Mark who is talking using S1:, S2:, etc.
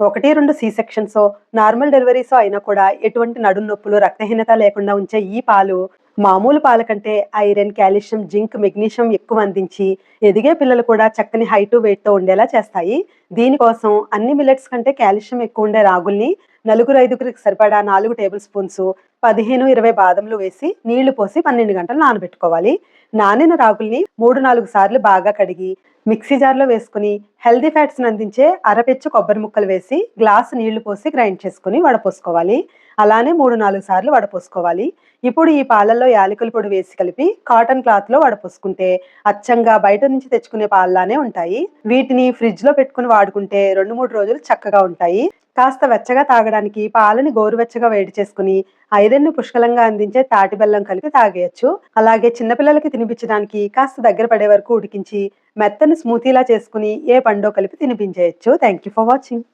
S1: ఒకటి రెండు C sections normal deliveries అయినా కూడా ఎటువంటి నడుం నొప్పులు రక్తహీనత లేకుండా ఉంచే ఈ పాలు మామూలు పాల కంటే ఐరన్ కాల్షియం జింక్ మెగ్నీషియం ఎక్కువ అందించి ఎదిగే పిల్లలు కూడా చక్కని హైట్ వెయిట్తో ఉండేలా చేస్తాయి. దీనికోసం అన్ని మిల్లెట్స్ కంటే కాల్షియం ఎక్కువ ఉండే రాగుల్ని నలుగురు ఐదుగురికి సరిపడా నాలుగు టేబుల్ స్పూన్స్ పదిహేను ఇరవై బాదంలు వేసి నీళ్ళు పోసి పన్నెండు గంటలు నానబెట్టుకోవాలి. నానిన రాగుల్ని మూడు నాలుగు సార్లు బాగా కడిగి మిక్సీ జార్లో వేసుకుని హెల్దీ ఫ్యాట్స్ అందించే అరపెచ్చు కొబ్బరి ముక్కలు వేసి గ్లాస్ నీళ్ళు పోసి గ్రైండ్ చేసుకుని వడపోసుకోవాలి. అలానే మూడు నాలుగు సార్లు వడపోసుకోవాలి. ఇప్పుడు ఈ పాలల్లో యాలకుల పొడి వేసి కలిపి కాటన్ క్లాత్లో వడపోసుకుంటే అచ్చంగా బయట నుంచి తెచ్చుకునే పాలలానే ఉంటాయి. వీటిని ఫ్రిడ్జ్లో పెట్టుకుని వాడుకుంటే రెండు మూడు రోజులు చక్కగా ఉంటాయి. కాస్త వెచ్చగా తాగడానికి పాలని గోరువెచ్చగా వేడి చేసుకుని ఐరన్ని పుష్కలంగా అందించే తాటి బెల్లం కలిపి తాగేయచ్చు. అలాగే చిన్నపిల్లలకి తినిపించడానికి కాస్త దగ్గర పడే వరకు ఉడికించి మెత్తని స్మూతీలా చేసుకుని ఏ పండో కలిపి తినిపించేయచ్చు. Thank you for watching